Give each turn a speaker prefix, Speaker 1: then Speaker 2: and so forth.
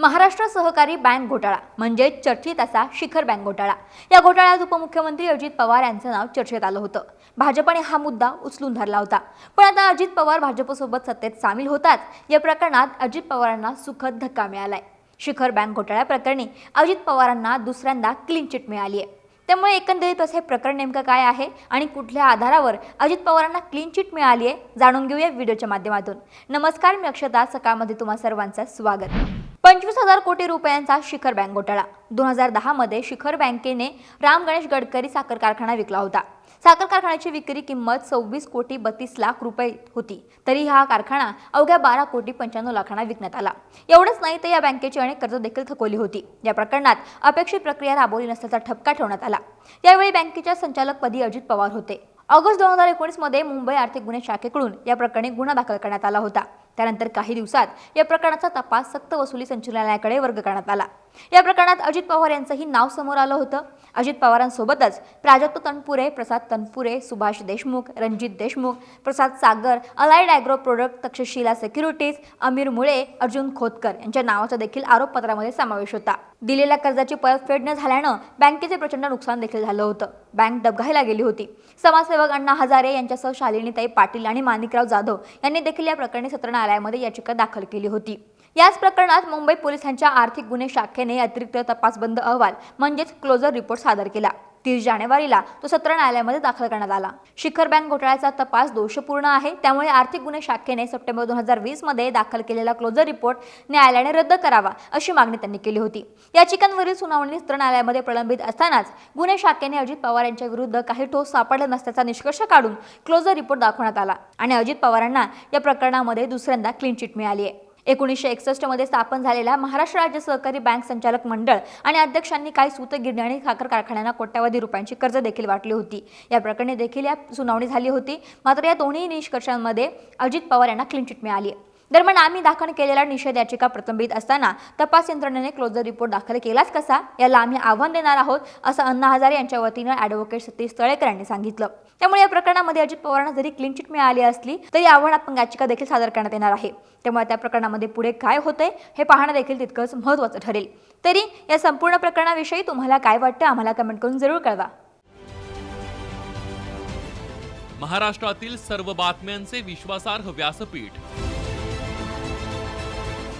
Speaker 1: महाराष्ट्र सहकारी बँक घोटाळा म्हणजे चर्चेत असा शिखर बँक घोटाळा. या घोटाळ्यात उपमुख्यमंत्री अजित पवार यांचं नाव चर्चेत आलं होतं. भाजपने हा मुद्दा उचलून धरला होता. पण आता अजित पवार भाजपसोबत सत्तेत सामील होताच या प्रकरणात अजित पवारांना सुखद धक्का मिळालाय. शिखर बँक घोटाळ्या प्रकरणी अजित पवारांना दुसऱ्यांदा क्लीन चिट मिळाली आहे त्यामुळे एकंदरीत हे प्रकरण नेमकं काय आहे आणि कुठल्या आधारावर अजित पवारांना क्लीन चिट मिळाली आहे जाणून घेऊया व्हिडिओच्या माध्यमातून. नमस्कार मी अक्षता. सकाळमध्ये तुम्हा सर्वांचं स्वागत. पंचवीस हजार कोटी रुपयांचा शिखर बँक घोटाळा. दोन हजार दहामध्ये शिखर बँकेने राम गणेश गडकरी साखर कारखाना विकला होता. साखर कारखान्याची विक्री किंमत सव्वीस कोटी बत्तीस लाख रुपये होती. तरी हा कारखाना अवघ्या बारा कोटी पंच्याण्णव लाखांना विकण्यात आला. एवढंच नाही तर या बँकेची अनेक कर्ज देखील थकवली होती. या प्रकरणात अपेक्षित प्रक्रिया राबवली नसल्याचा ठपका ठेवण्यात आला. यावेळी बँकेच्या संचालकपदी अजित पवार होते. ऑगस्ट दोन हजार एकोणीसमध्ये मुंबई आर्थिक गुन्हे शाखेकडून या प्रकरणी गुन्हा दाखल करण्यात आला होता. त्यानंतर काही दिवसात या प्रकरणाचा तपास सक्त वसुली संचालनालयाकडे वर्ग करण्यात आला. या प्रकरणात अजित पवार यांचंही नाव समोर आलं होतं. Ajit पवारांसोबतच Prajakt Tanpure Prasad Tanpure Subhash Deshmukh Ranjit Deshmukh Prasad Sagar allied agro product Takshashila securities Amir Mule Arjun Khotkar यांच्या नावाचा देखील आरोपपत्रामध्ये समावेश होता. दिलेल्या कर्जाची परतफेड न झाल्यानं बँकेचे प्रचंड नुकसान देखील झालं होतं. बँक डबघायला गेली होती. समाजसेवक अण्णा हजारे यांच्यासह शालिनीताई पाटील आणि माणिकराव जाधव यांनी देखील या प्रकरणी सत्र न्यायालयामध्ये याचिका दाखल केली होती. याच प्रकरणात मुंबई पोलिसांच्या आर्थिक गुन्हे शाखेने अतिरिक्त तपासबंद अहवाल म्हणजेच क्लोजर रिपोर्ट सादर केला. तीस जानेवारीला तो सत्र न्यायालयामध्ये दाखल करण्यात आला. शिखर बँक घोटाळ्याचा तपास दोषपूर्ण आहे. त्यामुळे आर्थिक गुन्हे शाखेने सप्टेंबर दोन हजार वीसमध्ये दाखल केलेला क्लोजर रिपोर्ट न्यायालयाने रद्द करावा अशी मागणी त्यांनी केली होती. याचिकांवरील सुनावणी सत्र न्यायालयामध्ये प्रलंबित असतानाच गुन्हे शाखेने अजित पवार यांच्या विरुद्ध काही ठोस सापडले नसल्याचा निष्कर्ष काढून क्लोजर रिपोर्ट दाखवण्यात आला. आणि अजित पवारांना या प्रकरणामध्ये दुसऱ्यांदा क्लीन चिट मिळाली आहे एकोणीसशे एकसष्टमध्ये स्थापन झालेल्या महाराष्ट्र राज्य सहकारी बँक संचालक मंडळ आणि अध्यक्षांनी काही सूतगिरणी आणि साखर कारखान्यांना कोट्यावधी रुपयांची कर्ज देखील वाटली होती. या प्रकरणी देखील या सुनावणी झाली होती. मात्र या दोन्ही निष्कर्षांमध्ये अजित पवार यांना क्लीन चिट मिळाली. आहे दरम्यान आम्ही दाखल केलेला निषेध याचिका प्रलंबित असताना तपास यंत्रणेने क्लोजर रिपोर्ट दाखल केलाच कसा याला आम्ही आव्हान देणार आहोत असं अण्णा हजारे यांच्या वतीनं ॲडव्होकेट सतीश तळेकर यांनी सांगितलं. त्यामुळे या प्रकरणामध्ये अजित पवारांना जरी क्लीन चिट मिळाली असली तरी आव्हान आपण याचिका देखील सादर करण्यात येणार आहे. त्यामुळे त्या प्रकरणामध्ये पुढे काय होतंय हे पाहणं देखील तितकंच महत्त्वाचं ठरेल. तरी या संपूर्ण प्रकरणाविषयी तुम्हाला काय वाटतं आम्हाला कमेंट करून जरूर कळवा.
Speaker 2: महाराष्ट्रातील सर्व बातम्यांचे विश्वासार्ह व्यासपीठ